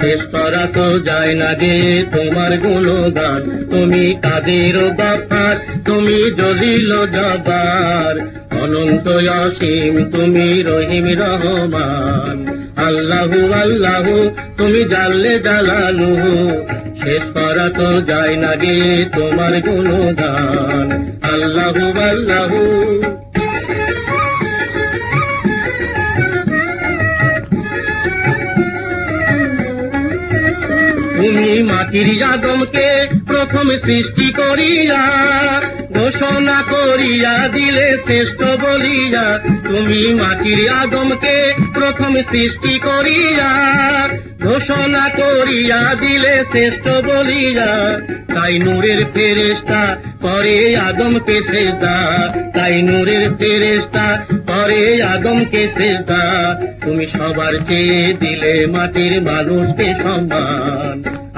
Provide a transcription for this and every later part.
শেষ করা তো যায় না গে তোমার গুণগান। তুমি কাদের বাপার তুমি জলিল জবার অনন্ত অসীম, তুমি রহিম রহমান। আল্লাহু আল্লাহু, তুমি জানলে জালালু। শেষ করা তো যায় না গে তোমার গুণগান। আল্লাহু আল্লাহু। মাটির আদমকে প্রথম সৃষ্টি করিয়া, ঘোষণা করিয়া দিলে শ্রেষ্ঠ বলিয়া, তুমি মাটির আদমকে প্রথম সৃষ্টি করিয়া, ঘোষণা করিয়া দিলে শ্রেষ্ঠ বলিয়া, তাই নূরের ফেরেস্তা পরে আদমকে শেষদা তাই নূরের ফেরেস্তা পরে আদমকে শেষদা তুমি সবার চেয়ে দিলে মাটির মানুষকে সম্মান।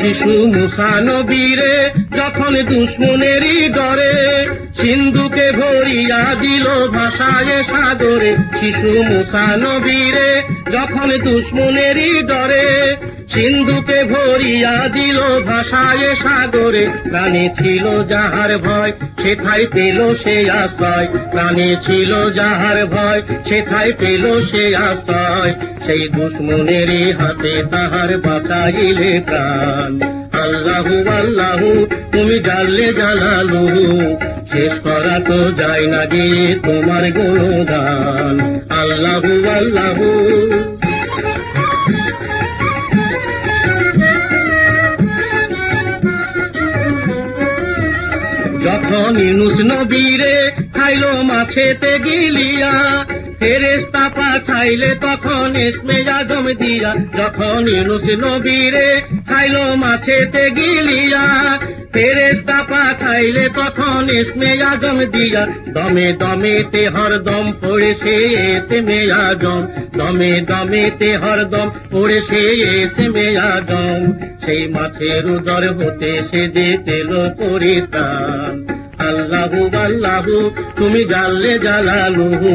শিশু মুসা নবীরে, যখন দুশ্মনেরই ডরে, সিন্ধুকে ভরিয়া দিল ভাষায় সাগরে শিশু মুসা নবীরে, যখন দুশ্মনেরই ডরে, সিন্ধুকে ভরিয়া দিল ভাষায় সাগরে প্রাণে ছিল যাহার ভয়, সেথায় পেল সে আশ্রয়। প্রাণে ছিল যাহার ভয়, সেথায় পেল সে আশ্রয়। সেই দুশ্মনেরই হাতে তাহার বাঁচাইলে প্রাণ। আল্লাহু আল্লাহু, তুমি জানলে জানালু, শেষ করা তো যায় না গে তোমার গুণগান। আল্লাহু আল্লাহু। যখন ইনুস নবীরে খাইলো মাছেতে গিলিয়া ফেরেস্তা পাঠাইলে তখন এসমে আদম দিয়া, যখন ইনুস নবীরে খাইলো মাছেতে গিলিয়া। ফেরেস্তা পাঠাইলে তখন এসমে আদম দিয়া, দমে দমেতে হরদম পড়েছে এসমে আদম দমে দমেতে হরদম পড়েছে এসমে আদম সেই মাছের উদর হতে সে যে তেল পরিতান আল্লাহু আল্লাহু, তুমি জানলে জালালুহু।